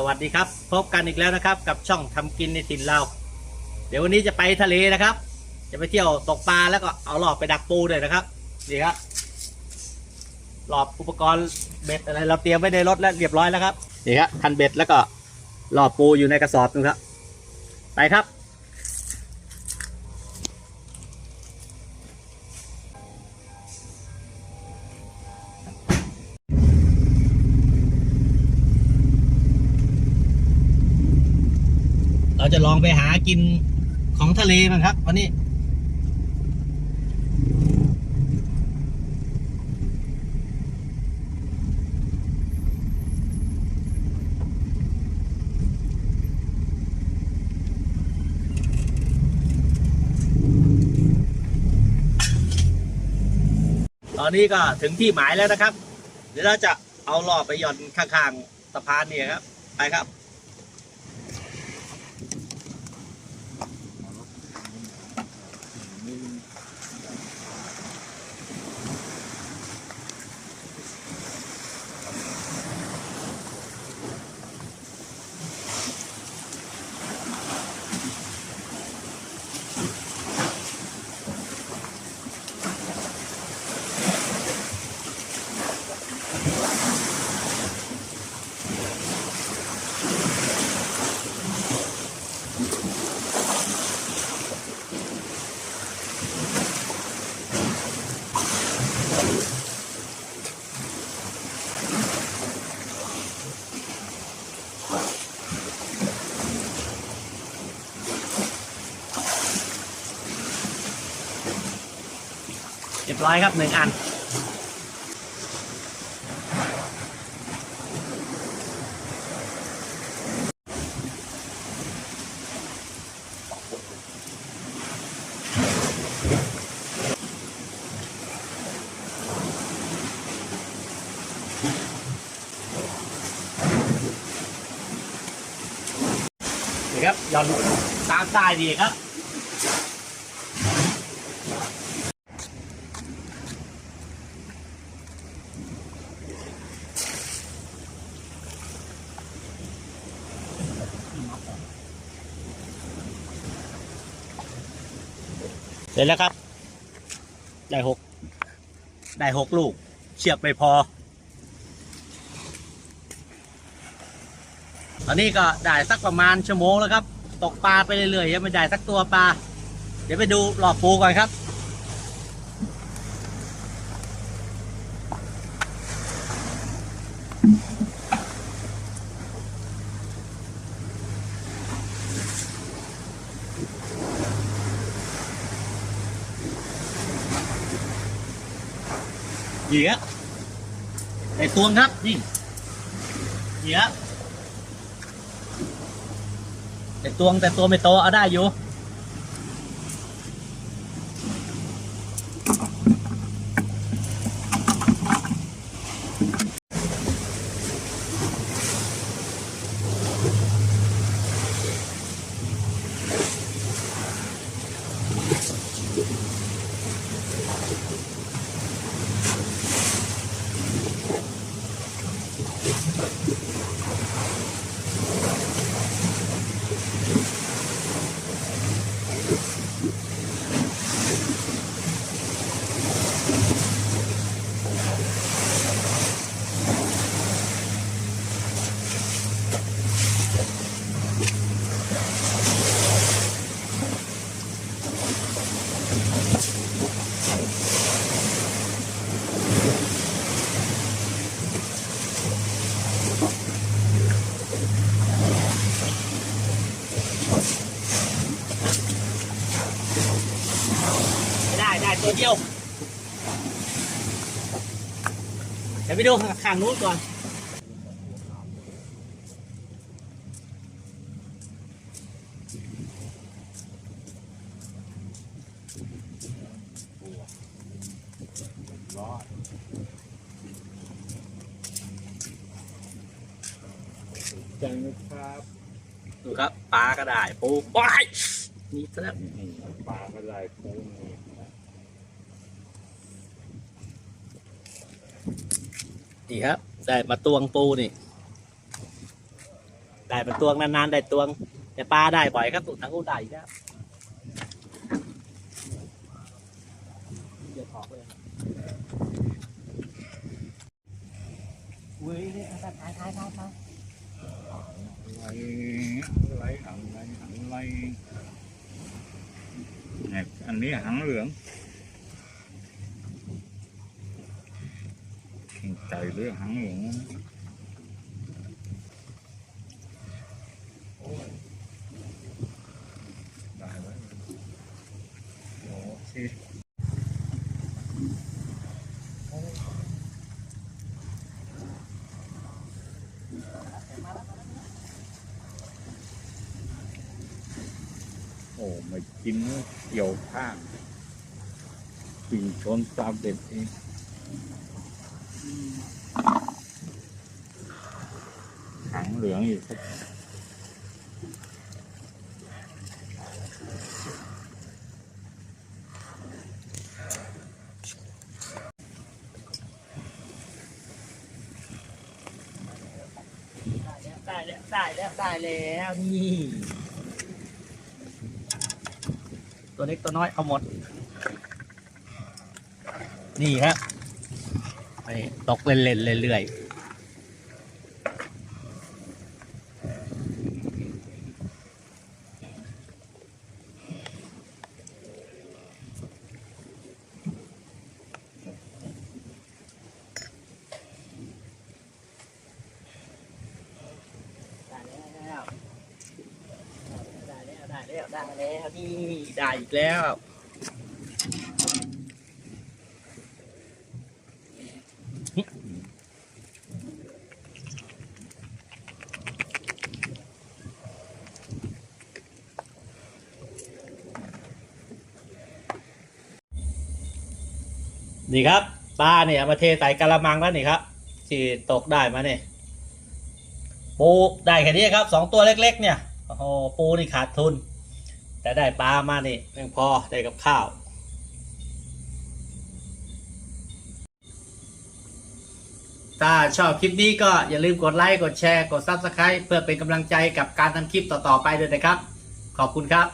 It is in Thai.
สวัสดีครับ พบกันอีกแล้วนะครับ กับช่องทำกินในถิ่นเรา เดี๋ยววันนี้จะไปทะเลนะครับ จะไปเที่ยวตกปลาแล้วก็เอาหลอบไปดักปูเลยนะครับนี่ครับหลอบอุปกรณ์เบ็ดอะไรเราเตรียมไว้ในรถแล้วเรียบร้อยแล้วครับนี่ครับคันเบ็ดแล้วก็หลอบปูอยู่ในกระสอบนึงครับ ไปครับ เราจะลองไปหากินของทะเลมันครับ วันนี้ ตอนนี้ก็ถึงที่หมายแล้วนะครับ เดี๋ยวเราจะเอาหลอดไปหย่อนข้างๆสะพานนี่ครับ ไปครับ บร้อยครับหนึ่งอัน นี่ครับหย่อนตามใต้ดีครับ ร็จแล้วครับ ได้หกได้หกลูก เชือกไม่พอ ตอนนี้ก็ได้สักประมาณชั่วโมงแล้วครับ ตกปลาไปเรื่อยๆยังไม่ได้สักตัวปลา เดี๋ยวไปดูหลอกปูก่อนครับ เหยียไอตวงครับนี่เหยียไอตวงแต่ตัวไม่โตเอาได้อยู่ ได้ได้ตัวเดียว เดี๋ยวไปดูข้างนู้นก่อนจังนะครับ ดูครับปลาก็ได้ปูว้ายนี่ซะแล้วปลากระไรปูนี่นี่ครับ ได้มาตวงปูนี่ ได้เป็นตวงนานๆได้ตวง แต่ปลาได้บ่อยครับตุ่นทั้งกูได้อีกแล้วเดี๋ยวออเลยเว้ยนี่ถ่ายถ่ายถ่ายถ่าย อะไรอะไรอะไรอะไรเนี่ยอันนี้หางเหลืองใจเรื่องหางเหลืองได้ไว้โอ้สิ โอ้ไม่กินเกี่ยวข้างปิ่งชนปลาเบ็ดเองหางเหลืองอยู่ครับได้แล้วได้แล้วได้แล้วนี่ ตัวเล็กตัวน้อยเอาหมด นี่ครับไปตกเล่นๆเรื่อยๆได้แล้วได้แล้ว ได้แล้วนี่ได้อีกแล้วนี่ครับปลาเนี่ยมาเทใส่กระมังแล้วนี่ครับ ที่ตกได้มาเนี่ยปูได้แค่นี้ครับสองตัวเล็ก ๆ เนี่ยโอ้โหปูนี่ขาดทุน แต่ได้ปลามานี่เพียงพอได้กับข้าว ถ้าชอบคลิปนี้ก็อย่าลืมกดไลค์ กดแชร์ กด Subscribe เพื่อเป็นกำลังใจกับการทำคลิปต่อๆไปด้วยนะครับ ขอบคุณครับ